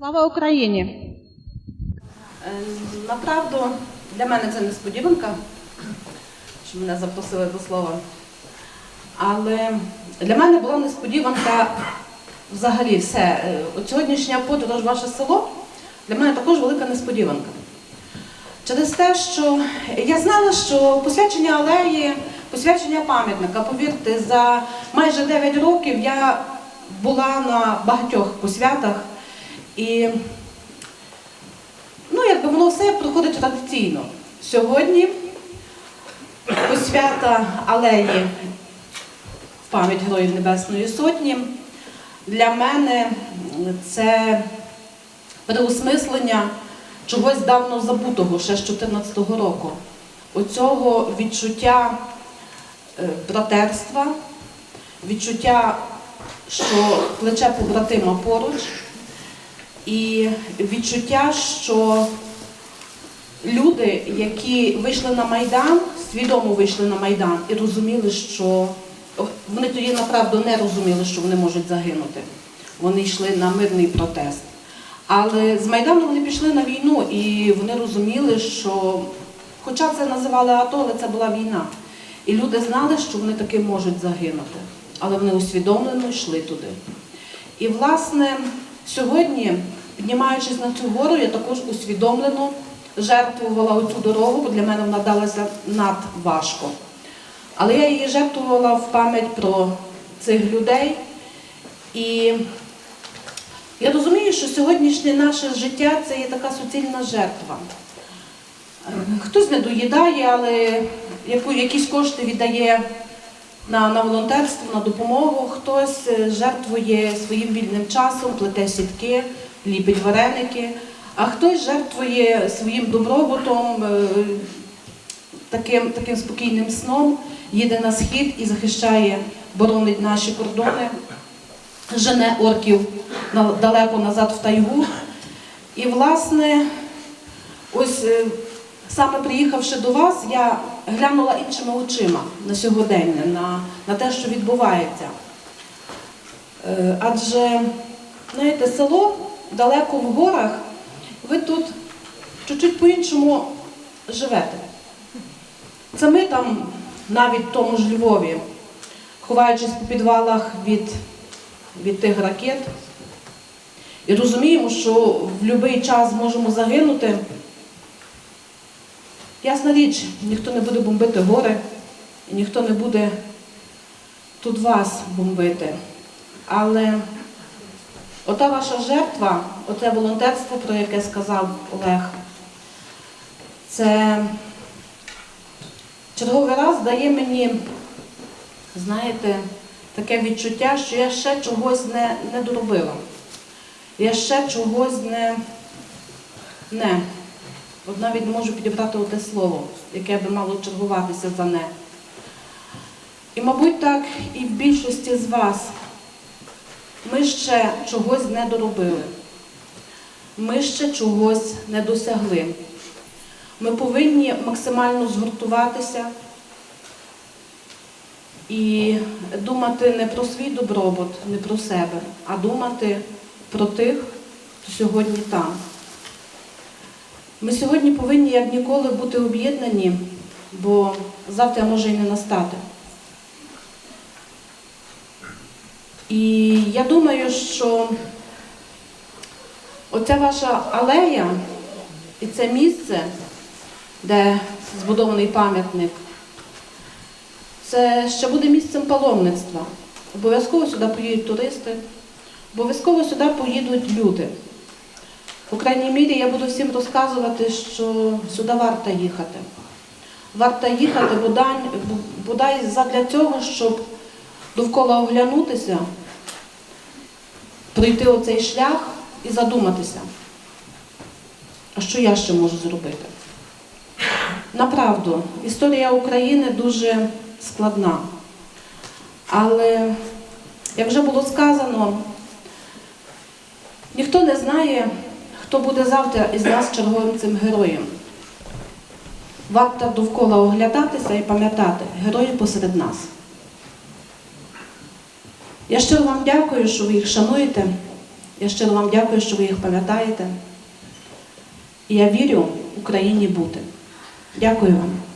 Слава Україні! Е, Направду, для мене це несподіванка, що мене запросили до слова. Але для мене була несподіванка взагалі все. Е, От сьогоднішня подорож ваше село для мене також велика несподіванка. Через те, що я знала, що посвячення алеї, посвячення пам'ятника, повірте, за майже 9 років я була на багатьох посвятах. І Ну, якби воно все проходить традиційно. Сьогодні посвята алеї в пам'ять Героїв Небесної Сотні. Для мене це переосмислення чогось давно забутого ще з 2014 року. Оцього відчуття е, братерства, відчуття, що плече побратима поруч, і відчуття, що люди, які вийшли на Майдан, свідомо вийшли на Майдан і розуміли, що вони тоді направду не розуміли, що вони можуть загинути. Вони йшли на мирний протест. Але з Майдану вони пішли на війну і вони розуміли, що, хоча це називали АТО, але це була війна. І люди знали, що вони таки можуть загинути. Але вони усвідомлено йшли туди. І, власне, сьогодні, піднімаючись на цю гору, я також усвідомлено жертвувала оцю дорогу, бо для мене вона далася надважко. Але я її жертвувала в пам'ять про цих людей. І я розумію, що сьогоднішнє наше життя це є така суцільна жертва. Хтось не доїдає, але якісь кошти віддає на, на волонтерство, на допомогу, хтось е, жертвує своїм вільним часом, плете сітки, ліпить вареники, а хтось жертвує своїм добробутом, е, таким, таким спокійним сном, їде на схід і захищає, боронить наші кордони, жене орків далеко назад в тайгу. І, власне, ось е, саме приїхавши до вас, я глянула іншими очима на сьогодення, на, на те, що відбувається. Е, Адже, знаєте, село далеко в горах, ви тут чуть-чуть по-іншому живете. Це ми там, навіть в тому ж Львові, ховаючись по підвалах від, від тих ракет, і розуміємо, що в будь-який час можемо загинути. Ясна річ, ніхто не буде бомбити гори, ніхто не буде тут вас бомбити. Але ота ваша жертва, оте волонтерство, про яке сказав Олег, це черговий раз дає мені, знаєте, таке відчуття, що я ще чогось не, не доробила. Я ще чогось не, не. От навіть не можу підібрати оте слово, яке би мало чергуватися за не. І, мабуть, так і в більшості з вас ми ще чогось не доробили. Ми ще чогось не досягли. Ми повинні максимально згуртуватися і думати не про свій добробут, не про себе, а думати про тих, хто сьогодні там. Ми сьогодні повинні як ніколи бути об'єднані, бо завтра може і не настати. І я думаю, що оця ваша алея і це місце, де збудований пам'ятник, це ще буде місцем паломництва. Обов'язково сюди поїдуть туристи, обов'язково сюди поїдуть люди. По крайній мірі я буду всім розказувати, що сюди варто їхати. Варто їхати бодай, бодай задля цього, щоб довкола оглянутися, пройти оцей шлях і задуматися, а що я ще можу зробити. Направду, історія України дуже складна. Але, як вже було сказано, ніхто не знає, хто буде завтра із нас черговим цим героєм. Варто довкола оглядатися і пам'ятати, герої посеред нас. Я щиро вам дякую, що ви їх шануєте, Я щиро вам дякую, що ви їх пам'ятаєте. І я вірю Україні бути. Дякую вам.